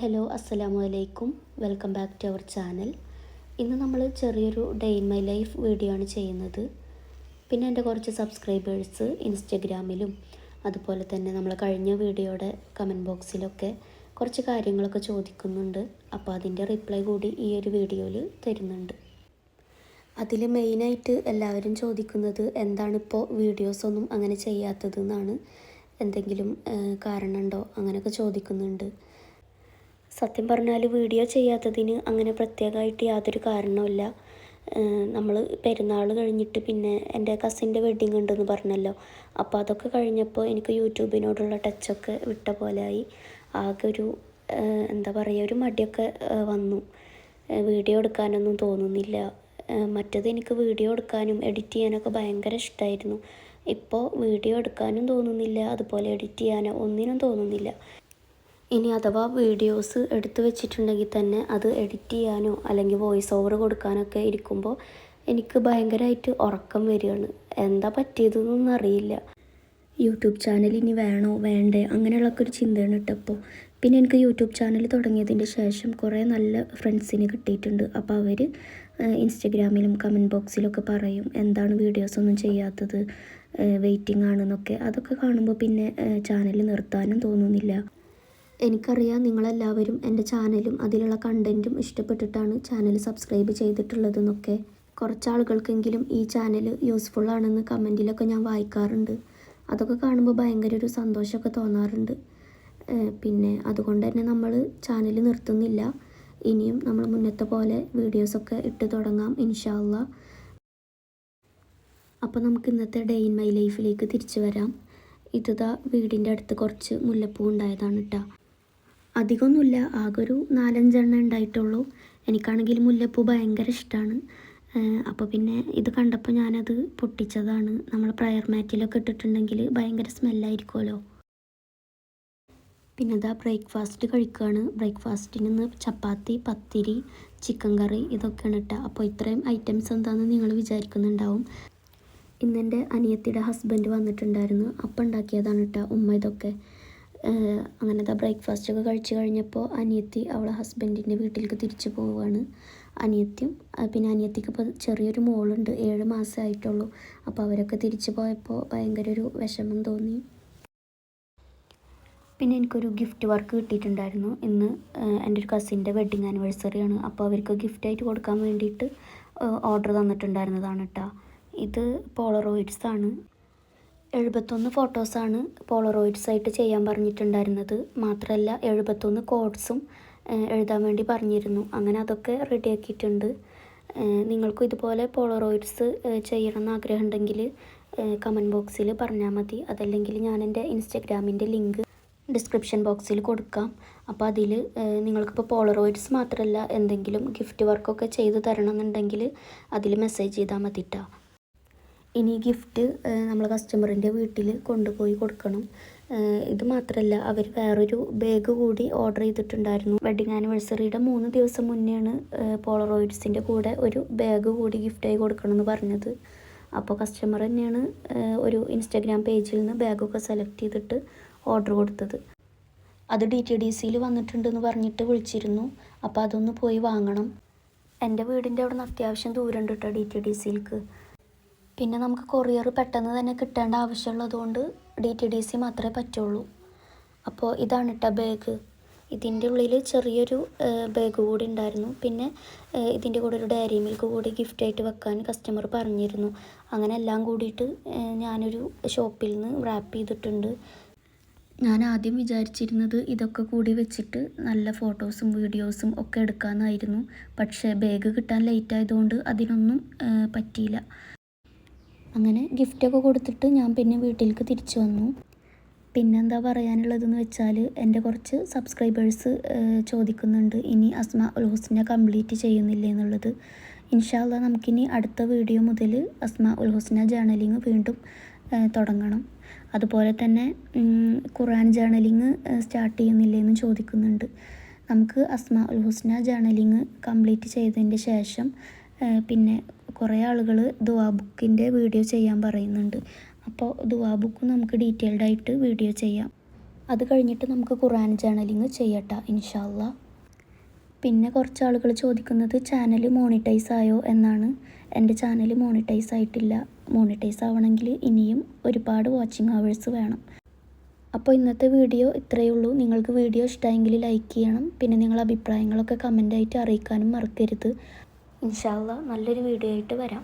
Hello അസ്സലാമു അലൈക്കും welcome back to our channel ഇന്ന് നമ്മൾ ചെറിയൊരു day in my life video ആണ് ചെയ്യുന്നത്. പിന്നെ എന്റെ കുറച്ച് സബ്സ്ക്രൈബേഴ്സ് ഇൻസ്റ്റഗ്രാമിലും അതുപോലെ തന്നെ നമ്മൾ കഴിഞ്ഞ വീഡിയോയുടെ കമന്റ് ബോക്സിലൊക്കെ കുറച്ച് കാര്യങ്ങളൊക്കെ ചോദിക്കുന്നുണ്ട്. അപ്പോൾ അതിന്റെ റിപ്ലൈ കൂടി ഈ ഒരു വീഡിയോയിൽ തരുന്നുണ്ട്. അതിൽ മെയിനായിട്ട് എല്ലാവരും ചോദിക്കുന്നത് എന്താണിപ്പോൾ വീഡിയോസൊന്നും അങ്ങനെ ചെയ്യാത്തത് എന്നാണ്. എന്തെങ്കിലും കാരണമുണ്ടോ? അങ്ങനെയൊക്കെ ചോദിക്കുന്നുണ്ട്. സത്യം പറഞ്ഞാൽ വീഡിയോ ചെയ്യാത്തതിന് അങ്ങനെ പ്രത്യേകമായിട്ട് യാതൊരു കാരണവുമില്ല. നമ്മൾ പെരുന്നാൾ കഴിഞ്ഞിട്ട് പിന്നെ എന്റെ കസിന്റെ വെഡ്ഡിങ് ഉണ്ടെന്ന് പറഞ്ഞല്ലോ. അപ്പോൾ അതൊക്കെ കഴിഞ്ഞപ്പോൾ എനിക്ക് യൂട്യൂബിനോടുള്ള ടച്ചൊക്കെ വിട്ട പോലെയായി ആകെ ഒരു എന്താ പറയുക ഒരു മടിയൊക്കെ വന്നു. വീഡിയോ എടുക്കാനൊന്നും തോന്നുന്നില്ല. മറ്റത് എനിക്ക് വീഡിയോ എടുക്കാനും എഡിറ്റ് ചെയ്യാനൊക്കെ ഭയങ്കര ഇഷ്ടമായിരുന്നു ഇപ്പോൾ വീഡിയോ എടുക്കാനും തോന്നുന്നില്ല അതുപോലെ എഡിറ്റ് ചെയ്യാനോ ഒന്നിനും തോന്നുന്നില്ല. ഇനി അഥവാ വീഡിയോസ് എടുത്തു വെച്ചിട്ടുണ്ടെങ്കിൽ തന്നെ അത് എഡിറ്റ് ചെയ്യാനോ അല്ലെങ്കിൽ വോയിസ് ഓവർ കൊടുക്കാനൊക്കെ ഇരിക്കുമ്പോൾ എനിക്ക് ഭയങ്കരമായിട്ട് ഉറക്കം വരികയാണ്. എന്താ പറ്റിയതെന്നൊന്നും അറിയില്ല. യൂട്യൂബ് ചാനൽ ഇനി വേണോ? വേണ്ടേ? അങ്ങനെയുള്ളൊക്കെ ഒരു ചിന്തയാണ് കേട്ടപ്പോൾ പിന്നെ എനിക്ക് യൂട്യൂബ് ചാനൽ തുടങ്ങിയതിന്റെ ശേഷം കുറേ നല്ല ഫ്രണ്ട്സിനെ കിട്ടിയിട്ടുണ്ട്. അപ്പോൾ അവർ ഇൻസ്റ്റഗ്രാമിലും കമന്റ് ബോക്സിലൊക്കെ പറയും എന്താണ് വീഡിയോസ് ഒന്നും ചെയ്യാത്തത് വെയിറ്റിംഗ് ആണെന്നൊക്കെ. അതൊക്കെ കാണുമ്പോൾ പിന്നെ ചാനൽ നിർത്താനും തോന്നുന്നില്ല. എനിക്കറിയാം നിങ്ങളെല്ലാവരും എന്റെ ചാനലും അതിലുള്ള കണ്ടന്റും ഇഷ്ടപ്പെട്ടിട്ടാണ് ചാനൽ സബ്സ്ക്രൈബ് ചെയ്തിട്ടുള്ളതെന്നൊക്കെ. കുറച്ച് ആളുകൾക്കെങ്കിലും ഈ ചാനൽ യൂസ്ഫുൾ ആണെന്ന് കമന്റിലൊക്കെ ഞാൻ വായിക്കാറുണ്ട്. അതൊക്കെ കാണുമ്പോൾ ഭയങ്കര ഒരു സന്തോഷമൊക്കെ തോന്നാറുണ്ട്. പിന്നെ അതുകൊണ്ട് തന്നെ നമ്മൾ ചാനൽ നിർത്തുന്നില്ല. ഇനിയും നമ്മൾ മുന്നത്തെ പോലെ വീഡിയോസൊക്കെ ഇട്ട് തുടങ്ങാം ഇൻഷാല്ല അപ്പോൾ നമുക്ക് ഇന്നത്തെ ഡേ ഇൻ മൈ ലൈഫിലേക്ക് തിരിച്ചു വരാം. ഇതാ വീടിന്റെ അടുത്ത് കുറച്ച് മുല്ലപ്പൂ ഉണ്ടായതാണ് കേട്ടോ അധികമൊന്നുമില്ല. ആകെ ഒരു നാലഞ്ചെണ്ണം ഉണ്ടായിട്ടുള്ളൂ എനിക്കാണെങ്കിൽ മുല്ലപ്പൂ ഭയങ്കര ഇഷ്ടമാണ് അപ്പോൾ പിന്നെ ഇത് കണ്ടപ്പോൾ ഞാനത് പൊട്ടിച്ചതാണ്. നമ്മൾ പ്രയർ മാറ്റിലൊക്കെ ഇട്ടിട്ടുണ്ടെങ്കിൽ ഭയങ്കര സ്മെല്ലായിരിക്കുമല്ലോ പിന്നെ ഇതാ ബ്രേക്ക്ഫാസ്റ്റ് കഴിക്കുകയാണ് ബ്രേക്ക്ഫാസ്റ്റിന് ഇന്ന് ചപ്പാത്തി പത്തിരി ചിക്കൻ കറി ഇതൊക്കെയാണ് ഇട്ട. അപ്പോൾ ഇത്രയും ഐറ്റംസ് എന്താണെന്ന് നിങ്ങൾ വിചാരിക്കുന്നുണ്ടാവും. ഇന്നെന്റെ അനിയത്തിയുടെ ഹസ്ബൻഡ് വന്നിട്ടുണ്ടായിരുന്നു. അപ്പം ഉണ്ടാക്കിയതാണ് കേട്ടോ ഉമ്മ ഇതൊക്കെ. അങ്ങനത്തെ ബ്രേക്ക്ഫാസ്റ്റ് ഒക്കെ കഴിച്ച് കഴിഞ്ഞപ്പോൾ അനിയത്തി അവളെ ഹസ്ബൻഡിന്റെ വീട്ടിലേക്ക് തിരിച്ചു പോവുകയാണ് അനിയത്തിയും പിന്നെ അനിയത്തിക്ക് ഇപ്പോൾ ചെറിയൊരു മോളുണ്ട് ഏഴ് മാസമായിട്ടുള്ളൂ അപ്പോൾ അവരൊക്കെ തിരിച്ചു പോയപ്പോൾ ഭയങ്കര ഒരു വിഷമം തോന്നി. പിന്നെ എനിക്കൊരു ഗിഫ്റ്റ് വർക്ക് കിട്ടിയിട്ടുണ്ടായിരുന്നു. ഇന്ന് എന്റെ ഒരു കസിന്റെ വെഡ്ഡിങ് ആനിവേഴ്സറിയാണ്. അപ്പോൾ അവർക്ക് ഗിഫ്റ്റായിട്ട് കൊടുക്കാൻ വേണ്ടിയിട്ട് ഓർഡർ തന്നിട്ടുണ്ടായിരുന്നതാണ് കേട്ടോ ഇത് പോളറോയിഡ്സ് ആണ് എഴുപത്തൊന്ന് ഫോട്ടോസാണ് പോളറോയിഡ്സ് ആയിട്ട് ചെയ്യാൻ പറഞ്ഞിട്ടുണ്ടായിരുന്നത്. മാത്രമല്ല എഴുപത്തൊന്ന് കോഡ്സും എഴുതാൻ വേണ്ടി പറഞ്ഞിരുന്നു. അങ്ങനെ അതൊക്കെ റെഡിയാക്കിയിട്ടുണ്ട്. നിങ്ങൾക്കും ഇതുപോലെ പോളറോയിഡ്സ് ചെയ്യണം എന്ന് ആഗ്രഹം ഉണ്ടെങ്കിൽ കമന്റ് ബോക്സിൽ പറഞ്ഞാൽ മതി. അതല്ലെങ്കിൽ ഞാൻ എന്റെ ഇൻസ്റ്റഗ്രാമിന്റെ ലിങ്ക് ഡിസ്ക്രിപ്ഷൻ ബോക്സിൽ കൊടുക്കാം. അപ്പോൾ അതിൽ നിങ്ങൾക്കിപ്പോൾ പോളറോയിഡ്സ് മാത്രമല്ല എന്തെങ്കിലും ഗിഫ്റ്റ് വർക്കൊക്കെ ചെയ്ത് തരണമെന്നുണ്ടെങ്കിൽ അതിൽ മെസ്സേജ് ചെയ്താൽ മതിട്ടാ. ഇനി ഗിഫ്റ്റ് നമ്മൾ കസ്റ്റമറിന്റെ വീട്ടിൽ കൊണ്ടുപോയി കൊടുക്കണം. ഇത് മാത്രമല്ല അവർ വേറൊരു ബാഗ് കൂടി ഓർഡർ ചെയ്തിട്ടുണ്ടായിരുന്നു. വെഡിങ് ആനിവേഴ്സറിയുടെ മൂന്ന് ദിവസം മുന്നെയാണ് പോളറോയിഡ്സിന്റെ കൂടെ ഒരു ബാഗ് കൂടി ഗിഫ്റ്റായി കൊടുക്കണമെന്ന് പറഞ്ഞത്. അപ്പോൾ കസ്റ്റമർ തന്നെയാണ് ഒരു ഇൻസ്റ്റാഗ്രാം പേജിൽ നിന്ന് ബാഗൊക്കെ സെലക്ട് ചെയ്തിട്ട് ഓർഡർ കൊടുത്തത്. അത് ഡി ടി ഡി സിയിൽ വന്നിട്ടുണ്ടെന്ന് പറഞ്ഞിട്ട് വിളിച്ചിരുന്നു. അപ്പോൾ അതൊന്ന് പോയി വാങ്ങണം. എന്റെ വീടിന്റെ അവിടെ നിന്ന് അത്യാവശ്യം ദൂരം ഉണ്ട് കേട്ടോ ഡി ടി ഡി സിയിലേക്ക് പിന്നെ നമുക്ക് കൊറിയർ പെട്ടെന്ന് തന്നെ കിട്ടേണ്ട ആവശ്യമുള്ളതുകൊണ്ട് ഡി ടി ഡി സി മാത്രമേ പറ്റുള്ളൂ. അപ്പോൾ ഇതാണ് കേട്ടോ ബാഗ് ഇതിന്റെ ഉള്ളിൽ ചെറിയൊരു ബാഗ് കൂടി ഉണ്ടായിരുന്നു. പിന്നെ ഇതിന്റെ കൂടെ ഒരു ഡയറി മിൽക്ക് കൂടി ഗിഫ്റ്റായിട്ട് വെക്കാൻ കസ്റ്റമർ പറഞ്ഞിരുന്നു. അങ്ങനെ എല്ലാം കൂടിയിട്ട് ഞാനൊരു ഷോപ്പിൽ നിന്ന് റാപ്പ് ചെയ്തിട്ടുണ്ട്. ഞാൻ ആദ്യം വിചാരിച്ചിരുന്നത് ഇതൊക്കെ കൂടി വെച്ചിട്ട് നല്ല ഫോട്ടോസും വീഡിയോസും ഒക്കെ എടുക്കാമെന്നായിരുന്നു പക്ഷേ ബാഗ് കിട്ടാൻ ലേറ്റ് ആയതുകൊണ്ട് അതിനൊന്നും പറ്റിയില്ല. അങ്ങനെ ഗിഫ്റ്റൊക്കെ കൊടുത്തിട്ട് ഞാൻ പിന്നെ വീട്ടിലേക്ക് തിരിച്ചു വന്നു. പിന്നെന്താ പറയാനുള്ളതെന്ന് വെച്ചാൽ എന്റെ കുറച്ച് സബ്സ്ക്രൈബേഴ്സ് ചോദിക്കുന്നുണ്ട്. ഇനി അസ്മ ഉൽ കംപ്ലീറ്റ് ചെയ്യുന്നില്ല എന്നുള്ളത്. ഇൻഷാല്ല നമുക്കിനി അടുത്ത വീഡിയോ മുതൽ അസ്മ ഉൽ ഹുസ്ന ജേണലിങ് വീണ്ടും തുടങ്ങണം. അതുപോലെ തന്നെ ഖുറാൻ ജേണലിങ് സ്റ്റാർട്ട് ചെയ്യുന്നില്ലേ എന്നും ചോദിക്കുന്നുണ്ട്. നമുക്ക് അസ്മ ഉൽ ഹുസ്ന ജേണലിങ് കംപ്ലീറ്റ് ചെയ്തതിന്റെ ശേഷം പിന്നെ കുറേ ആളുകൾ ദുവാ ബുക്കിന്റെ വീഡിയോ ചെയ്യാൻ പറയുന്നുണ്ട്. അപ്പോൾ ദുവാ ബുക്ക് നമുക്ക് ഡീറ്റെയിൽഡ് ആയിട്ട് വീഡിയോ ചെയ്യാം. അത് കഴിഞ്ഞിട്ട് നമുക്ക് ഖുറാൻ ജേണലിങ് ചെയ്യട്ട ഇൻഷാല്ല പിന്നെ കുറച്ച് ആളുകൾ ചോദിക്കുന്നത് ചാനൽ മോണിറ്റൈസ് ആയോ എന്നാണ്. എന്റെ ചാനൽ മോണിറ്റൈസ് ആയിട്ടില്ല. മോണിറ്റൈസ് ആവണമെങ്കിൽ ഇനിയും ഒരുപാട് വാച്ചിങ് അവേഴ്സ് വേണം. അപ്പോൾ ഇന്നത്തെ വീഡിയോ ഇത്രയേ ഉള്ളൂ. നിങ്ങൾക്ക് വീഡിയോ ഇഷ്ടമായെങ്കിൽ ലൈക്ക് ചെയ്യണം. പിന്നെ നിങ്ങളുടെ അഭിപ്രായങ്ങളൊക്കെ കമന്റായിട്ട് അറിയിക്കാനും മറക്കരുത്. ഇൻഷാല്ല നല്ലൊരു വീഡിയോ ആയിട്ട് വരാം.